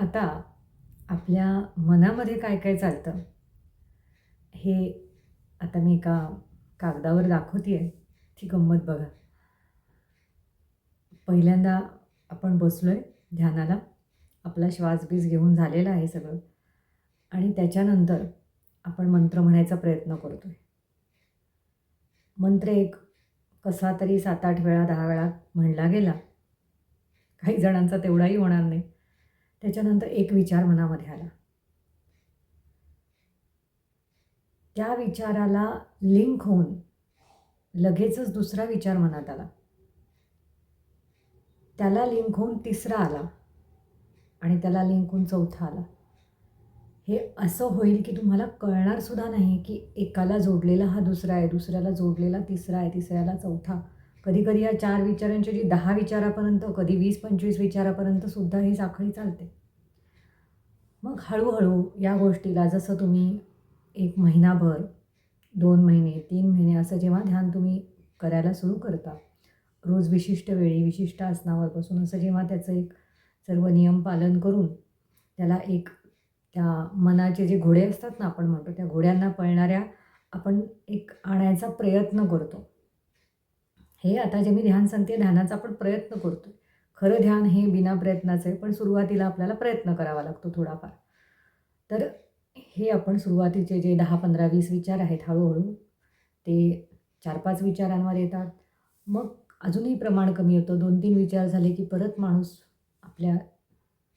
आता आपल्या मनामध्ये काय काय चालतं हे आता मी एका कागदावर दाखवते आहे ती गंमत बघा. पहिल्यांदा आपण बसलो आहे ध्यानाला. आपला श्वासबीज घेऊन झालेला आहे सगळं. आणि त्याच्यानंतर आपण मंत्र म्हणायचा प्रयत्न करतो आहे मंत्र एक कसा तरी सात आठ वेळा दहा वेळा म्हणला गेला. काही जणांचा तेवढाही होणार नाही. त्याच्यानंतर एक विचार मनामध्ये आला. त्या विचाराला लिंक होऊन लगेचच दुसरा विचार मनात आला. त्याला लिंक होऊन तिसरा आला आणि त्याला लिंक होऊन चौथा आला. हे असं होईल की तुम्हाला कळणारसुद्धा नाही की एकाला जोडलेला हा दुसरा आहे दुसऱ्याला जोडलेला तिसरा आहे तिसऱ्याला चौथा. कधी कधी या चार विचारांचे जी दहा विचारापर्यंत कधी वीस पंचवीस विचारापर्यंत सुद्धा ही साखळी चालते. मग हळूहळू या गोष्टीला जसं तुम्ही एक महिनाभर दोन महिने तीन महिने असं जेव्हा ध्यान तुम्ही करायला सुरू करता रोज विशिष्ट वेळी विशिष्ट आसनावर बसून असं जेव्हा त्याचं एक सर्व नियम पालन करून त्याला एक त्या मनाचे जे घोडे असतात ना आपण म्हणतो त्या घोड्यांना पळणाऱ्या आपण एक आणायचा प्रयत्न करतो. हे आता जे मी ध्यान सांगते ध्यानाचा आपण प्रयत्न करतो खरं ध्यान हे बिना प्रयत्नाचं आहे पण सुरुवातीला आपल्याला प्रयत्न करावा लागतो थोडाफार. तर हे आपण सुरुवातीचे जे दहा पंधरा वीस विचार आहेत हळूहळू ते चार पाच विचारांवर येतात. मग अजूनही प्रमाण कमी होतं. दोन तीन विचार झाले की परत माणूस आपल्या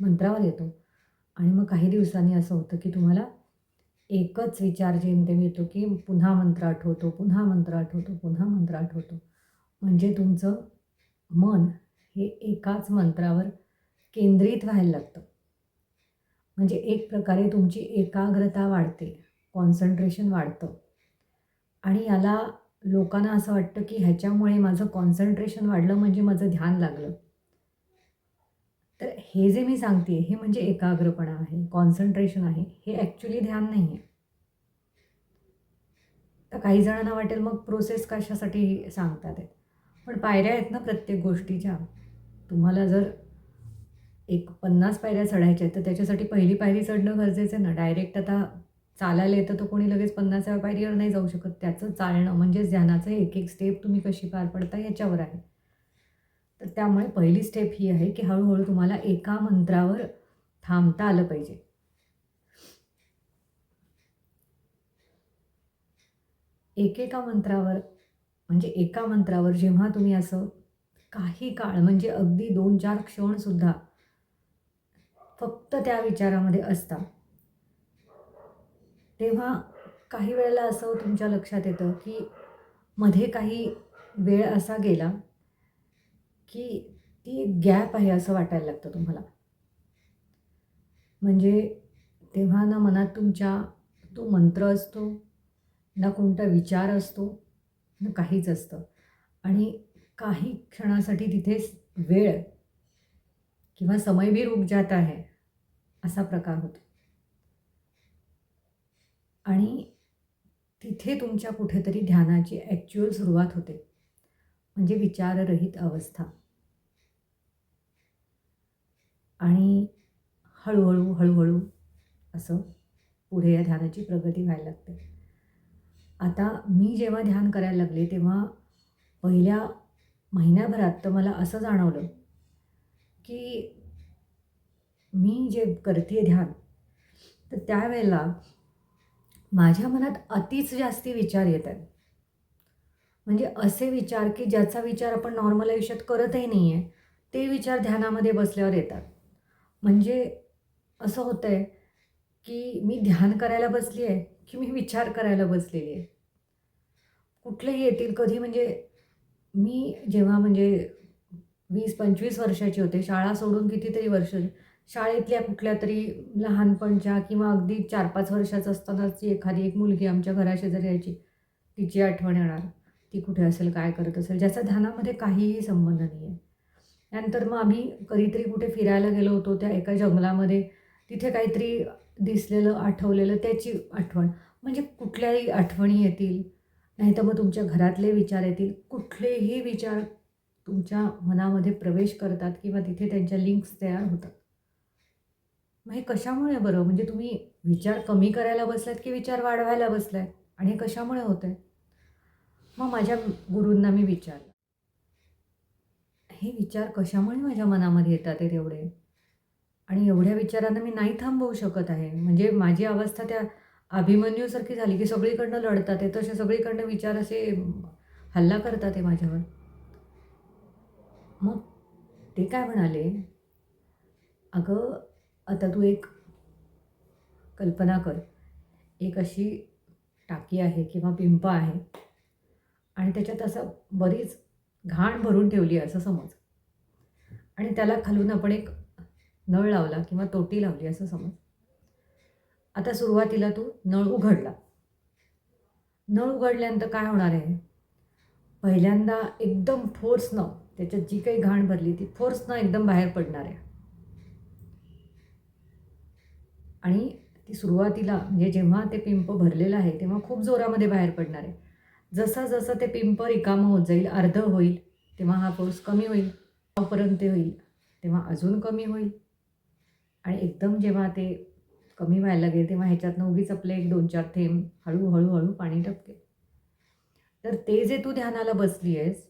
मंत्रावर येतो. आणि मग काही दिवसांनी असं होतं की तुम्हाला एकच विचार जेमतेम येतो की पुन्हा मंत्र आठवतो पुन्हा मंत्र आठवतो पुन्हा मंत्र आठवतो. म्हणजे तुमचं मन हे एकाच मंत्रावर केंद्रित व्हायला लागतं. म्हणजे एक प्रकारे तुमची एकाग्रता वाढते कॉन्सन्ट्रेशन वाढतं. आणि याला लोकांना असं वाटतं की ह्याच्यामुळे माझं कॉन्सन्ट्रेशन वाढलं म्हणजे माझं ध्यान लागलं. तर हे जे मी सांगते हे म्हणजे एकाग्रपणा आहे कॉन्सन्ट्रेशन आहे हे ॲक्च्युली ध्यान नाही आहे तर काही जणांना वाटेल मग प्रोसेस कशासाठी सांगतात? आहेत पण पायऱ्या आहेत ना प्रत्येक गोष्टीच्या. तुम्हाला जर एक पन्नास पायऱ्या चढायच्या आहेत तर त्याच्यासाठी पहिली पायरी चढणं गरजेचं आहे ना. डायरेक्ट आता चालायला येतं तर कोणी लगेच पन्नासाव्या पायरीवर नाही जाऊ शकत. त्याचं चालणं म्हणजेच ध्यानाचं एक एक स्टेप तुम्ही कशी पार पडता याच्यावर आहे. तर त्यामुळे पहिली स्टेप ही आहे की हळूहळू तुम्हाला एका मंत्रावर थांबता आलं पाहिजे. एकेका मंत्रावर म्हणजे एका मंत्रावर जेव्हा तुम्ही असं काही काळ म्हणजे अगदी दोन चार क्षणसुद्धा फक्त त्या विचारामध्ये असता तेव्हा काही वेळेला असं तुमच्या लक्षात येतं की मध्ये काही वेळ असा गेला की ती गॅप आहे असं वाटायला लागतं तुम्हाला. म्हणजे तेव्हा ना मनात तुमच्या तो मंत्र असतो ना कोणता विचार असतो काहीच असतं. आणि काही क्षणासाठी तिथेच वेळ किंवा समय भी रुक असा प्रकार होतो. आणि तिथे तुमच्या कुठेतरी ध्यानाची ॲक्च्युअल सुरुवात होते. म्हणजे विचाररहित अवस्था. आणि हळूहळू हळूहळू असं पुढे या ध्यानाची प्रगती व्हायला लागते. आता मी जेव्हा ध्यान करायला लागले तेव्हा पहिल्या महिन्याभरात तर मला असं जाणवलं की मी जे करते ध्यान तर त्यावेळेला माझ्या मनात अतिच जास्ती विचार येत आहेत. म्हणजे असे विचार की ज्याचा विचार आपण नॉर्मल आयुष्यात करतही नाही आहे ते विचार ध्यानामध्ये बसल्यावर येतात. म्हणजे असं होतं आहे की मी ध्यान करायला बसली आहे की मी विचार करायला बसलेली आहे कुठलेही येतील कधी म्हणजे मी जेव्हा म्हणजे वीस पंचवीस वर्षाची होते शाळा सोडून कितीतरी वर्ष शाळेतल्या कुठल्या तरी लहानपणच्या किंवा अगदी चार पाच वर्षाचं असतानाची एखादी एक मुलगी आमच्या घराशेजारी यायची तिची आठवण येणार ती कुठे असेल काय करत असेल ज्याचा ध्यानामध्ये काहीही संबंध नाही आहे त्यानंतर मग आम्ही कधीतरी कुठे फिरायला गेलो होतो त्या एका जंगलामध्ये तिथे काहीतरी दिसलेलं आठवलेलं त्याची आठवण म्हणजे कुठल्याही आठवणी येतील नाही तर मग तुमच्या घरातले विचार येतील. कुठलेही विचार तुमच्या मनामध्ये प्रवेश करतात किंवा तिथे त्यांच्या लिंक्स तयार होतात. मग हे कशामुळे बरं? म्हणजे तुम्ही विचार कमी करायला बसलात की विचार वाढवायला बसलात? आणि हे कशामुळे होत आहे मग माझ्या गुरूंना मी विचारलं. हे विचार कशामुळे माझ्या मनामध्ये येतात आहे तेवढे? आणि एवढ्या विचारांना मी नाही थांबवू शकत आहे. म्हणजे माझी अवस्था त्या अभिमन्यूसारखी झाली की सगळीकडनं लढतात आहे तसे सगळीकडनं विचार असे हल्ला करतात आहे माझ्यावर. मग ते काय म्हणाले? अगं आता तू एक कल्पना कर. एक अशी टाकी आहे किंवा पिंप आहे आणि त्याच्यात असं बरीच घाण भरून ठेवली असं समज. आणि त्याला खालून आपण एक नळ लावला किंवा तोटी लावली असं समज. आता सुरुवातीला तू नळ उघडला. नळ उघडल्यानंतर काय होणार आहे? पहिल्यांदा एकदम फोर्सनं त्याच्यात जी काही घाण भरली ती फोर्सनं एकदम बाहेर पडणार आहे. आणि ती सुरुवातीला म्हणजे जेव्हा ते पिंप भरलेलं आहे तेव्हा खूप जोरामध्ये बाहेर पडणार आहे. जसं जसं ते पिंप रिकामं होत जाईल अर्ध होईल तेव्हा हा फोर्स कमी होईल पर्यंत होईल तेव्हा अजून कमी होईल. आणि एकदम जेव्हा ते कमी व्हायला लागेल तेव्हा ह्याच्यातनं उगीच आपले एक दोन चार थेंब हळूहळू हळू पाणी टपके तर ते जे तू ध्यानाला बसली आहेस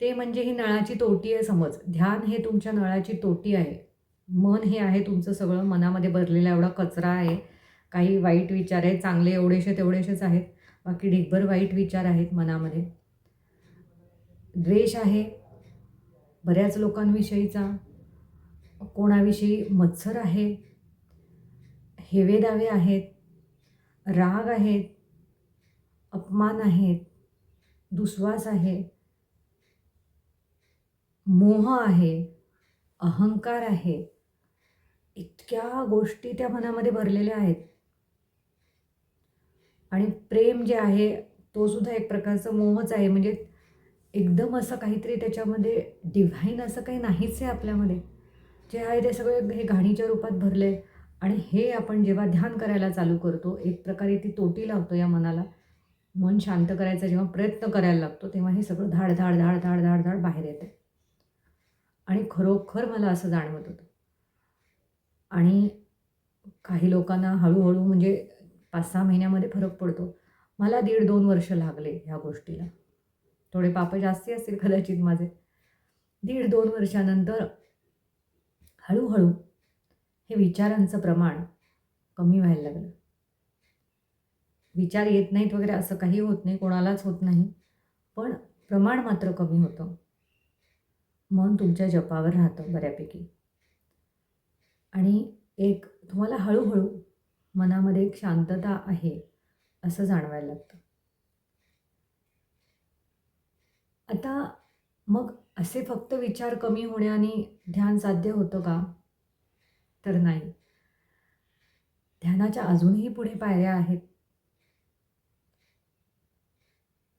ते म्हणजे ही नळाची तोटी आहे समज. ध्यान हे तुमच्या नळाची तोटी आहे. मन हे आहे तुमचं सगळं. मनामध्ये भरलेला एवढा कचरा आहे. काही वाईट विचार आहेत चांगले एवढेशे तेवढेसेच आहेत. बाकी ढिगभर वाईट विचार आहेत मनामध्ये. द्वेष आहे बऱ्याच लोकांविषयीचा. कोणाविषयी मत्सर आहे हेवेदावे आहेत राग आहेत अपमान आहेत दुस्वास आहे मोह आहे अहंकार आहे इतक्या गोष्टी त्या मनामध्ये भरलेल्या आहेत. आणि प्रेम जे आहे तो सुद्धा एक प्रकारचा मोहच आहे. म्हणजे एकदम असं काहीतरी त्याच्यामध्ये डिव्हाइन असं काही नाहीच आहे आपल्यामध्ये. जे आहे ते सगळे हे घाणीच्या रूपात भरले. आणि हे आपण जेव्हा ध्यान करायला चालू करतो एक प्रकारे ती तोटी लावतो या मनाला. मन शांत करायचा जेव्हा प्रयत्न करायला लागतो तेव्हा हे सगळं धाड धाड धाड धाड धाड धाड बाहेर येते. आणि खरोखर मला असं जाणवत होतं. आणि काही लोकांना हळूहळू म्हणजे पाच सहा महिन्यामध्ये फरक पडतो. मला दीड दोन वर्ष लागले ह्या गोष्टीला. थोडे पाप जास्ती असतील कदाचित माझे. दीड दोन वर्षानंतर हळूहळू हे विचारांचं प्रमाण कमी व्हायला लागलं. विचार येत नाहीत वगैरे असं काही होत नाही कोणालाच होत नाही. पण प्रमाण मात्र कमी होतं. मन तुमच्या जपावर राहतं बऱ्यापैकी. आणि एक तुम्हाला हळूहळू मनामध्ये एक शांतता आहे असं जाणवायला लागतं. आता मग असे फक्त विचार कमी होण्याने ध्यान साध्य होतं का? तर नाही. ध्यानाच्या अजूनही पुढे पायऱ्या आहेत.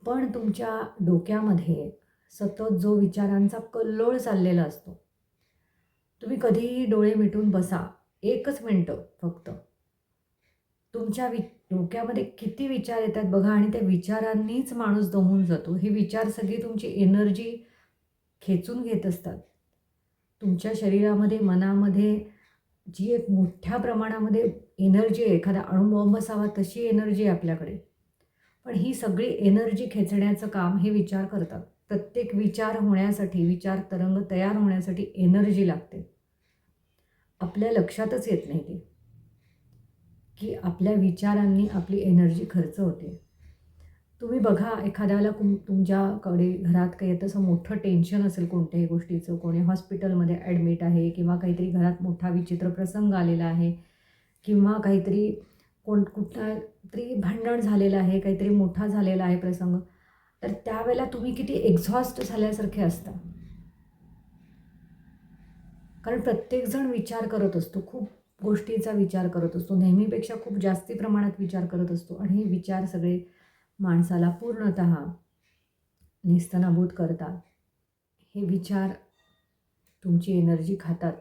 पण तुमच्या डोक्यामध्ये सतत जो विचारांचा कल्लोळ चाललेला असतो तुम्ही कधीही डोळे मिटून बसा एकच मिनटं फक्त. तुमच्या वि डोक्यामध्ये किती विचार येतात बघा आणि त्या विचारांनीच माणूस दमून जातो. हे विचार सगळी तुमची एनर्जी खेचून घेत असतात. तुमच्या शरीरामध्ये मनामध्ये जी एक मोठ्या प्रमाणामध्ये एनर्जी आहे एखादा अणुबॉम्ब असावा तशी एनर्जी आहे आपल्याकडे. पण ही सगळी एनर्जी खेचण्याचं काम हे विचार करतात. प्रत्येक विचार होण्यासाठी विचार तरंग तयार होण्यासाठी एनर्जी लागते. आपल्या लक्षातच येत नाही ती. की आपल्या विचारांनी आपली एनर्जी खर्च होते. तुम्ही बघा एखाद्याला कुम तुमच्याकडे घरात काही तसं मोठं टेन्शन असेल कोणत्याही गोष्टीचं कोणी हॉस्पिटलमध्ये ॲडमिट आहे किंवा काहीतरी घरात मोठा विचित्र प्रसंग आलेला आहे किंवा काहीतरी कोण कुठला तरी भांडण झालेलं आहे काहीतरी मोठा झालेला आहे प्रसंग तर त्यावेळेला तुम्ही किती एक्झॉस्ट झाल्यासारखे असता. कारण प्रत्येकजण विचार करत असतो खूप गोष्टीचा विचार करत असतो नेहमीपेक्षा खूप जास्ती प्रमाणात विचार करत असतो आणि हे विचार सगळे माणसाला पूर्णत निस्तनाभूत करतात. हे विचार तुमची एनर्जी खातात.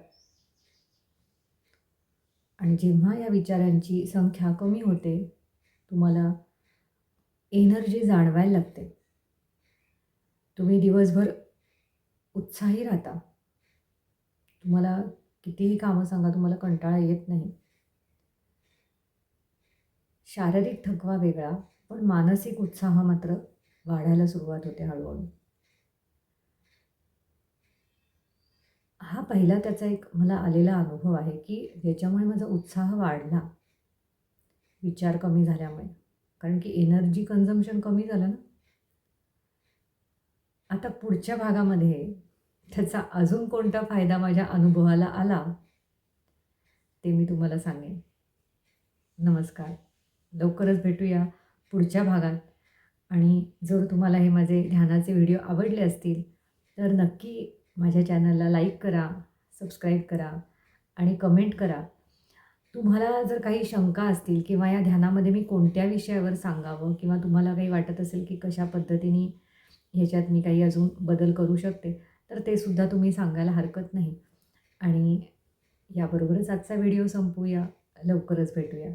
आणि जेव्हा या विचारांची संख्या कमी होते तुम्हाला एनर्जी जाणवायला लागते. तुम्ही दिवसभर उत्साही राहता. तुम्हाला कितीही कामं सांगा तुम्हाला कंटाळा येत नाही. शारीरिक थकवा वेगळा. पण मानसिक उत्साह मात्र वाढायला सुरुवात होते हळूहळू. हा पहिला त्याचा एक मला आलेला अनुभव आहे की ज्याच्यामुळे माझा उत्साह वाढला विचार कमी झाल्यामुळे. कारण की एनर्जी कन्झम्पशन कमी झालं ना. आता पुढच्या भागामध्ये त्याचा अजून कोणता फायदा माझ्या अनुभवाला आला ते मी तुम्हाला सांगेन. नमस्कार. लवकरच भेटूया. पुढच्या भागात. आणि जर तुम्हाला हे माझे ध्यानाचे व्हिडिओ आवडले असतील तर नक्की माझ्या चॅनलला लाईक करा सबस्क्राईब करा आणि कमेंट करा. तुम्हाला जर काही शंका असतील किंवा या ध्यानामध्ये मी कोणत्या विषयावर सांगावं किंवा तुम्हाला काही वाटत असेल की कशा पद्धतीने ह्याच्यात मी काही अजून बदल करू शकते तर ते सुद्धा तुम्ही सांगायला हरकत नाही. आणि याबरोबरच आजचा व्हिडिओ संपूया. लवकरच भेटूया.